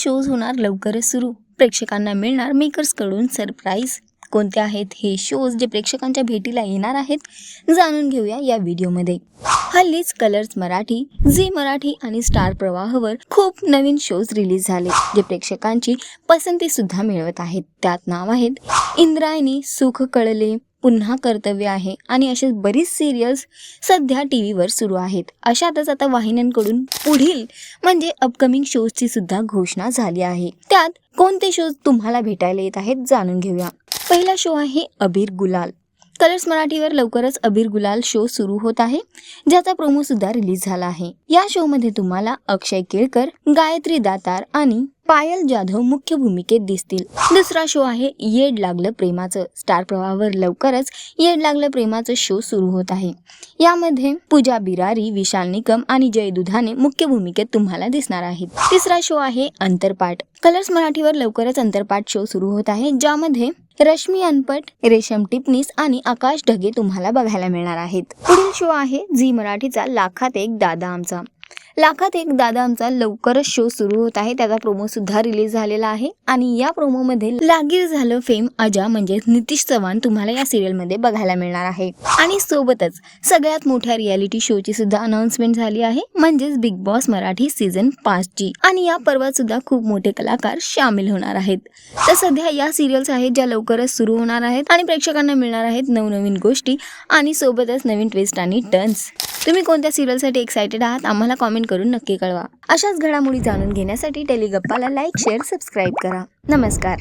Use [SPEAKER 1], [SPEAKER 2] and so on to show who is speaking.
[SPEAKER 1] Shows होणार लवकरच सुरू. प्रेक्षकांना मिळणार मेकर्सकडून सरप्राईज. कोणते आहेत हे शोज जे प्रेक्षकांच्या भेटीला येणार आहेत जाणून घेऊया या व्हिडिओमध्ये. हल्लीच कलर्स मराठी झी मराठी आणि स्टार प्रवाहवर खूप नवीन शोज रिलीज झाले जे प्रेक्षकांची पसंती सुद्धा मिळवत आहेत. त्यात नाव आहेत इंद्रायणी सुख कळले पुन्हा कर्तव्य आहे. आणि असे बरीच सिरियल्स सध्या टी व्हीवर सुरू आहेत. अशातच आता वाहिन्यांकडून पुढील म्हणजे अपकमिंग शोजची सुद्धा घोषणा झाली आहे. त्यात कोणते शोज तुम्हाला भेटायला येत आहेत जाणून घेऊया. पहिला शो आहे अबीर गुलाल. कलर्स मराठीवर लवकरच अबीर गुलाल शो सुरू होत आहे ज्याचा प्रोमो सुद्धा रिलीज झाला आहे. या शो मध्ये तुम्हाला अक्षय केळकर गायत्री दातार आणि पायल जाधव मुख्य भूमिकेत दिसतील. दुसरा शो आहे येड लागलं प्रेमाचं. स्टार प्रवाहावर लवकरच येड लागलं प्रेमाचं शो सुरू होत आहे. यामध्ये पूजा बिरारी विशाल निकम आणि जय दुधाने मुख्य भूमिकेत तुम्हाला दिसणार आहेत. तिसरा शो आहे अंतरपाठ कलर्स मराठीवर लवकरच अंतरपाठ शो सुरू होत आहे ज्यामध्ये रश्मी अनपट रेशम टिपणीस आणि आकाश ढगे तुम्हाला बघायला मिळणार आहेत. पुढील शो आहे झी मराठीचा लाखात एक दादा आमचा. लाखात एक दादा आमचा लवकरच शो सुरू होत आहे. त्याचा प्रोमो सुद्धा रिलीज झालेला आहे. आणि या प्रोमोमध्ये लागीर झालं फेम अजा म्हणजेच नितीश चव्हाण तुम्हाला या सिरियलमध्ये बघायला मिळणार आहे. आणि सोबतच सगळ्यात मोठ्या रियालिटी शोची सुद्धा अनाउन्समेंट झाली आहे. म्हणजेच बिग बॉस मराठी सीझन पाच ची. आणि या पर्वात सुद्धा खूप मोठे कलाकार सामील होणार आहेत. तर सध्या या सिरियल्स आहेत ज्या लवकरच सुरू होणार आहेत. आणि प्रेक्षकांना मिळणार आहेत नवनवीन गोष्टी. आणि सोबतच नवीन ट्विस्ट आणि टर्न्स तुम्ही कोणत्या सिरियलसाठी एक्सायटेड आहात आम्हाला कॉमेंट करून नक्की कळवा. अशाच घडामोडी जाणून घेण्यासाठी टेलिगप्पाला लाईक शेअर सबस्क्राईब करा. नमस्कार.